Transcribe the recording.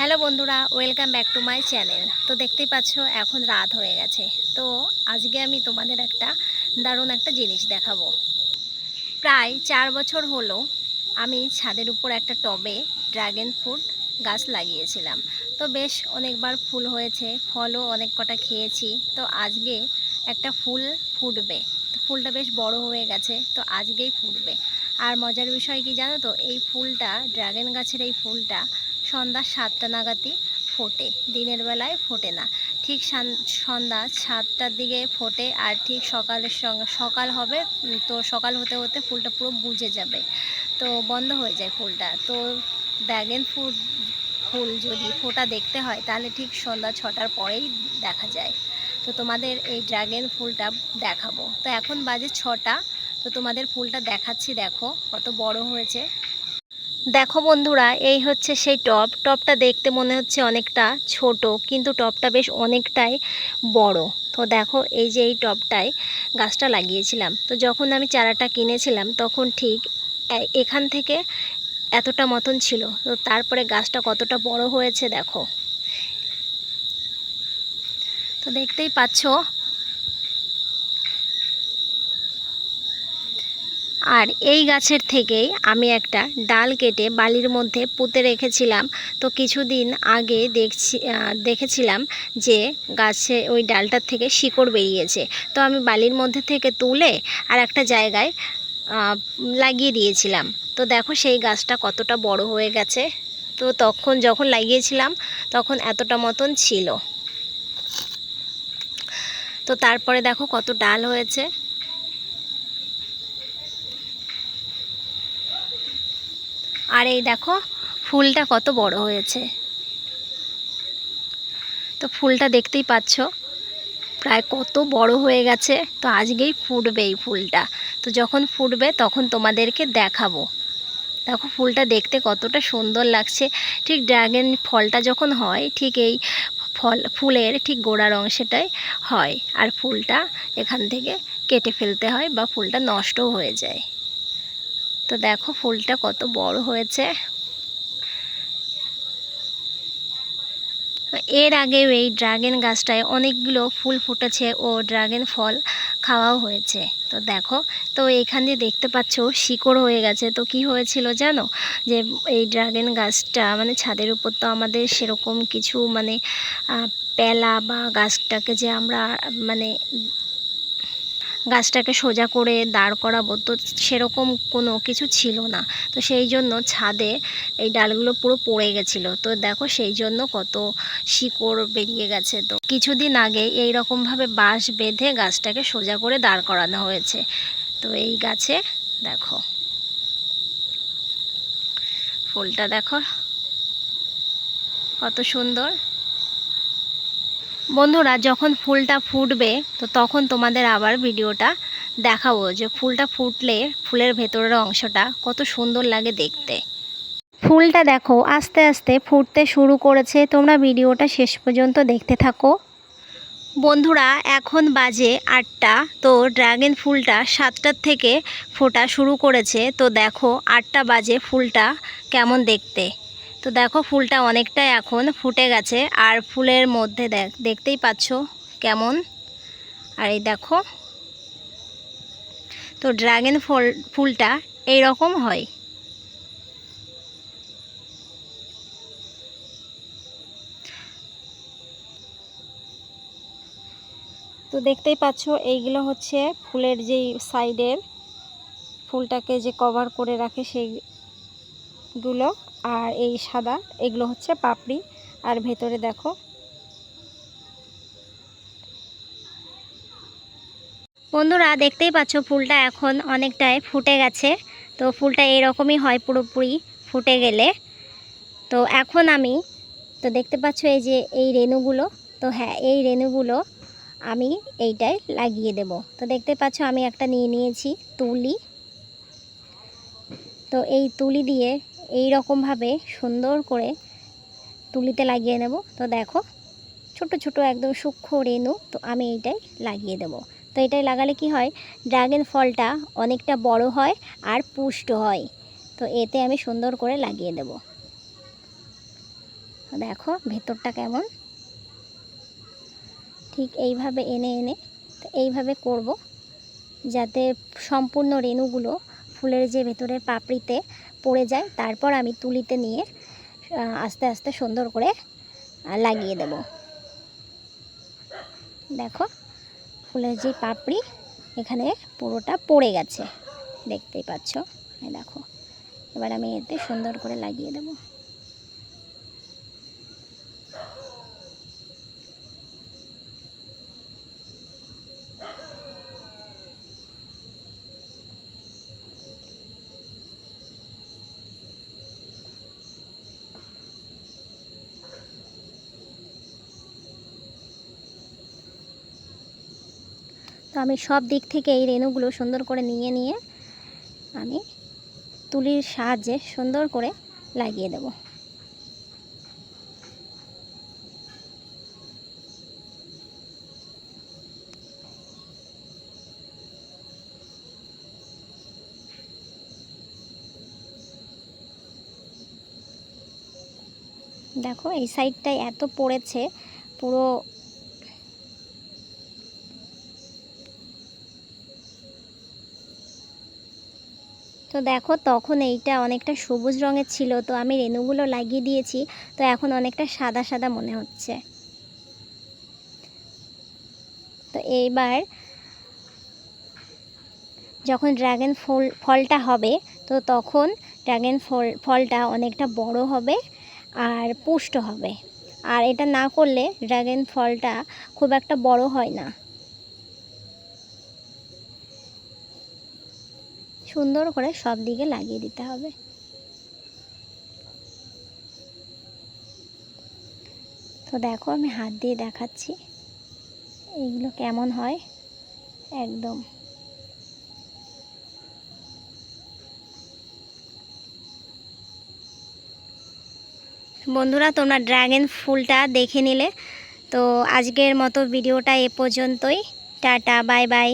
Hello বন্ধুরা, welcome back to my channel. তো দেখতেই পাচ্ছ, এখন রাত হয়ে গেছে। তো আজকে আমি তোমাদের একটা দারুণ একটা জিনিস দেখাবো। প্রায় চার বছর হলো আমি ছাদের উপর একটা টবে ড্রাগন ফ্রুট গাছ লাগিয়েছিলাম। তো বেশ অনেকবার ফুল হয়েছে, ফলও অনেক কটা খেয়েছি। তো আজকে একটা ফুল ফুটবে। ফুলটা বেশ বড় হয়ে গেছে, তো আজকেই ফুটবে। আর মজার বিষয় কি জানো তো, এই ফুলটা, ড্রাগন গাছের এই ফুলটা সন্ধ্যা সাতটা নাগাদই ফোটে, দিনের বেলায় ফোটে না। ঠিক সান- সন্ধ্যা সাতটার দিকে ফোটে আর ঠিক সকালের সঙ্গে, সকাল হবে তো সকাল হতে হতে ফুলটা পুরো বুঝে যাবে। তো বন্ধ হয়ে যায় ফুলটা। তো ড্রাগন ফুল ফুল যদি ফোটা দেখতে হয় তাহলে ঠিক সন্ধ্যা ছটার পরেই দেখা যায়। তো তোমাদের এই ড্রাগন ফুলটা দেখাবো। তো এখন বাজে ছটা। তো তোমাদের ফুলটা দেখাচ্ছি, দেখো কত বড় হয়েছে। দেখো বন্ধুরা, এই হচ্ছে সেই টব টবটা দেখতে মনে হচ্ছে অনেকটা ছোট, কিন্তু টবটা বেশ অনেকটাই বড়। তো দেখো, এই যে এই টবটায় গাছটা লাগিয়েছিলাম। তো যখন আমি চারাটা কিনেছিলাম, তখন ঠিক এখান থেকে এতটা মতন ছিল। তো তারপরে গাছটা কতটা বড় হয়েছে দেখো। তো দেখতেই পাচ্ছ আর এই গাছের থেকেই আমি একটা ডাল কেটে বালির মধ্যে পুঁতে রেখেছিলাম। তো কিছুদিন আগে দেখছি দেখেছিলাম যে গাছে ওই ডালটার থেকে শিকড় বেরিয়েছে। তো আমি বালির মধ্যে থেকে তুলে আর একটা জায়গায় লাগিয়ে দিয়েছিলাম। তো দেখো সেই গাছটা কতটা বড় হয়ে গেছে। তো তখন যখন লাগিয়েছিলাম, তখন এতটা মতন ছিল। তো তারপরে দেখো কত ডাল হয়েছে। আর এই দেখো, ফুলটা কত বড় হয়েছে। তো ফুলটা দেখতেই পাচ্ছ, প্রায় কত বড় হয়ে গেছে। তো আজকেই ফুটবে এই ফুলটা। তো যখন ফুটবে তখন তোমাদেরকে দেখাবো। দেখো ফুলটা দেখতে কতটা সুন্দর লাগছে। ঠিক ড্রাগন ফলটা যখন হয়, ঠিক এই ফল, ফুলের ঠিক গোড়ার অংশটাই হয়। আর ফুলটা এখান থেকে কেটে ফেলতে হয় বা ফুলটা নষ্টও হয়ে যায়। তো দেখো ফুলটা কত বড় হয়েছে। এর আগে এই ড্রাগন গাছটায় অনেকগুলো ফুল ফুটেছে ও ড্রাগন ফল খাওয়াও হয়েছে। তো দেখো, তো এখান দিয়ে দেখতে পাচ্ছ শিকড় হয়ে গেছে। তো কি হয়েছিল জানো? যে এই ড্রাগন গাছটা মানে ছাদের উপর তো আমাদের সেরকম কিছু মানে পেলা বা গাছটাকে যে আমরা মানে গাছটাকে সোজা করে দাঁড় করাবো। তো সেরকম কোনো কিছু ছিল না। তো সেই জন্য ছাদে এই ডালগুলো পুরো পড়ে গেছিল। তো দেখো সেই জন্য কত শিকড় বেরিয়ে গেছে। তো কিছুদিন আগে এই রকমভাবে বাঁশ বেঁধে গাছটাকে সোজা করে দাঁড় করানো হয়েছে। তো এই গাছে দেখো। ফুলটা দেখো। কত সুন্দর। বন্ধুরা, যখন ফুলটা ফুটবে, তো তখন তোমাদের আবার ভিডিওটা দেখাবো যে ফুলটা ফুটলে ফুলের ভেতরের অংশটা কত সুন্দর লাগে দেখতে। ফুলটা দেখো, আস্তে আস্তে ফুটতে শুরু করেছে। তোমরা ভিডিওটা শেষ পর্যন্ত দেখতে থাকো। বন্ধুরা, এখন বাজে আটটা। তো ড্রাগন ফুলটা সাতটার থেকে ফোটা শুরু করেছে। তো দেখো, আটটা বাজে ফুলটা কেমন দেখতে। তো দেখো ফুলটা অনেকটাই এখন ফুটে গেছে। আর ফুলের মধ্যে দেখ, দেখতেই পাচ্ছ কেমন। আর এই দেখো, তো ড্রাগন ফল, ফুলটা এই রকম হয়। তো দেখতেই পাচ্ছ, এইগুলো হচ্ছে ফুলের যেই সাইডের ফুলটাকে যে কভার করে রাখে সেইগুলো। আর এই সাদা, এগুলো হচ্ছে পাপড়ি। আর ভেতরে দেখো। বন্ধুরা, দেখতেই পাচ্ছ ফুলটা এখন অনেকটাই ফুটে গেছে। তো ফুলটা এরকমই হয় পুরোপুরি ফুটে গেলে। তো এখন আমি, তো দেখতে পাচ্ছ এই যে এই রেণুগুলো, তো হ্যাঁ এই রেণুগুলো আমি এইটায় লাগিয়ে দেব। তো দেখতে পাচ্ছ আমি একটা নিয়ে নিয়েছি তুলি। তো এই তুলি দিয়ে এই রকমভাবে সুন্দর করে তুলিতে লাগিয়ে নেব। তো দেখো, ছোট ছোট একদম সূক্ষ্ম রেণু, তো আমি এইটাই লাগিয়ে দেব। তো এটাই লাগালে কি হয়, ড্রাগন ফলটা অনেকটা বড় হয় আর পুষ্ট হয়। তো এতে আমি সুন্দর করে লাগিয়ে দেব। দেখো, ভেতরটা কেমন? ঠিক এইভাবে এনে এনে, তো এইভাবে করব, যাতে সম্পূর্ণ রেণুগুলো ফুলের যে ভেতরের পাপড়িতে পড়ে যায়, তারপর আমি তুলিতে নিয়ে আস্তে আস্তে সুন্দর করে লাগিয়ে দেব। দেখো, ফুলের যে পাপড়ি, এখানে পুরোটা পড়ে গেছে। দেখতেই পাচ্ছ? দেখো, এবার আমি এতে সুন্দর করে লাগিয়ে দেব। আমি সব দিক থেকে এই রেণুগুলো সুন্দর করে নিয়ে নিয়ে আমি তুলির সাহায্যে সুন্দর করে লাগিয়ে দেব। দেখো এই সাইডটায় এত পড়েছে, পুরো তো দেখো তখন এইটা অনেকটা সবুজ রঙের ছিল, তো আমি রেণুগুলো লাগিয়ে দিয়েছি, তো এখন অনেকটা সাদা সাদা মনে হচ্ছে। তো এইবার যখন ড্রাগন ফল, ফলটা হবে, তো তখন ড্রাগন ফল, ফলটা অনেকটা বড় হবে আর পুষ্ট হবে। আর এটা না করলে ড্রাগন ফলটা খুব একটা বড় হয় না। সুন্দর করে সব দিকে লাগিয়ে দিতে হবে। তো দেখো আমি হাত দিয়ে দেখাচ্ছি, এইগুলো কেমন হয়? একদম। বন্ধুরা, তোমরা ড্রাগন ফুলটা দেখে নিলে। তো আজকের মতো ভিডিওটা এ পর্যন্তই। Tata, bye bye.